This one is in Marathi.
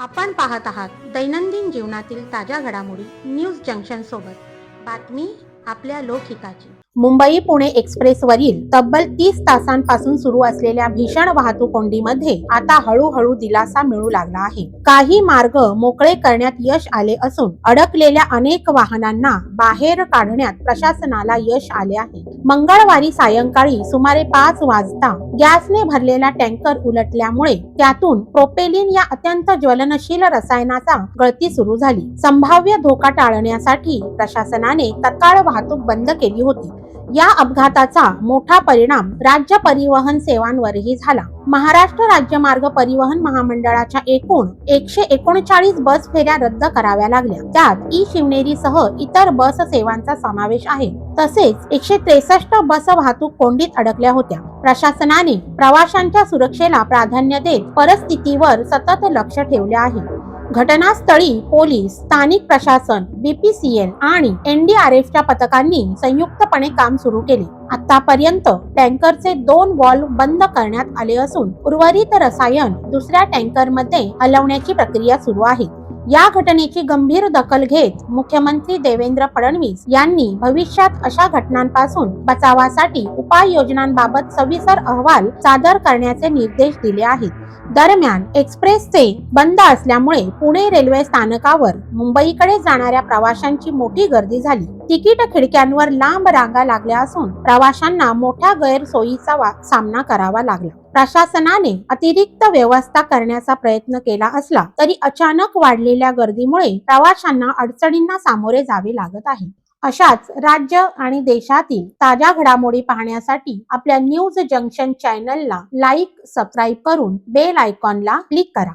आपण पाहत आहात दैनंदिन जीवनातील ताज्या घडामोडी न्यूज जंक्शन सोबत बातमी आपल्या लोकहिताची. मुंबई पुणे एक्सप्रेसवरील तब्बल तीस तासांपासून सुरू असलेल्या भीषण वाहतूक कोंडीमध्ये आता हळूहळू दिलासा मिळू लागला आहे. काही मार्ग मोकळे करण्यात यश आले असून अडकलेल्या अनेक वाहनांना बाहेर काढण्यात प्रशासनाला यश आले आहे. मंगळवारी सायंकाळी सुमारे पाच वाजता गॅसने भरलेला टँकर उलटल्यामुळे त्यातून प्रोपेलिन या अत्यंत ज्वलनशील रसायनाचा गळती सुरू झाली. संभाव्य धोका टाळण्यासाठी प्रशासनाने तत्काळ वाहतूक बंद केली होती. या अपघाताचा मोठा परिणाम राज्य परिवहन सेवांवरही झाला. महाराष्ट्र राज्य मार्ग परिवहन महामंडळाच्या एकूण एकशे एकोणचाळीस बस फेऱ्या रद्द कराव्या लागल्या. त्यात ई शिवनेरी सह इतर बस सेवांचा समावेश आहे. तसेच एकशे त्रेसष्ट बस वाहतूक कोंडीत अडकल्या होत्या. प्रशासनाने प्रवाशांच्या सुरक्षेला प्राधान्य देत परिस्थितीवर सतत लक्ष ठेवले आहे. घटनास्थळी पोलीस स्थानिक प्रशासन बीपीसीएल आणि एनडीआरएफच्या पथकांनी संयुक्तपणे काम सुरू केले. आतापर्यंत टँकरचे दोन वॉल्व बंद करण्यात आले असून उर्वरित रसायन दुसऱ्या टँकरमध्ये हलवण्याची प्रक्रिया सुरू आहे. या घटनेची गंभीर दखल घेत मुख्यमंत्री देवेंद्र फडणवीस यांनी भविष्यात अशा घटनांपासून बचावासाठी उपाययोजनांबाबत सविस्तर अहवाल सादर करण्याचे निर्देश दिले आहेत. दरम्यान एक्सप्रेसचे बंद असल्यामुळे पुणे रेल्वे स्थानकावर मुंबईकडे जाणाऱ्या प्रवाशांची मोठी गर्दी झाली. तिकीट खिडक्यांवर लांब रांगा लागल्या असून प्रवाशांना मोठ्या गैरसोयीचा सामना करावा लागला. प्रशासनाने अतिरिक्त व्यवस्था करण्याचा प्रयत्न केला असला तरी अचानक वाढलेल्या गर्दीमुळे प्रवाशांना अडचणींना सामोरे जावे लागत आहे. अशाच राज्य आणि देशातील ताज्या घडामोडी पाहण्यासाठी आपल्या न्यूज जंक्शन चॅनलला लाईक सबस्क्राईब करून बेल आयकॉनला क्लिक करा.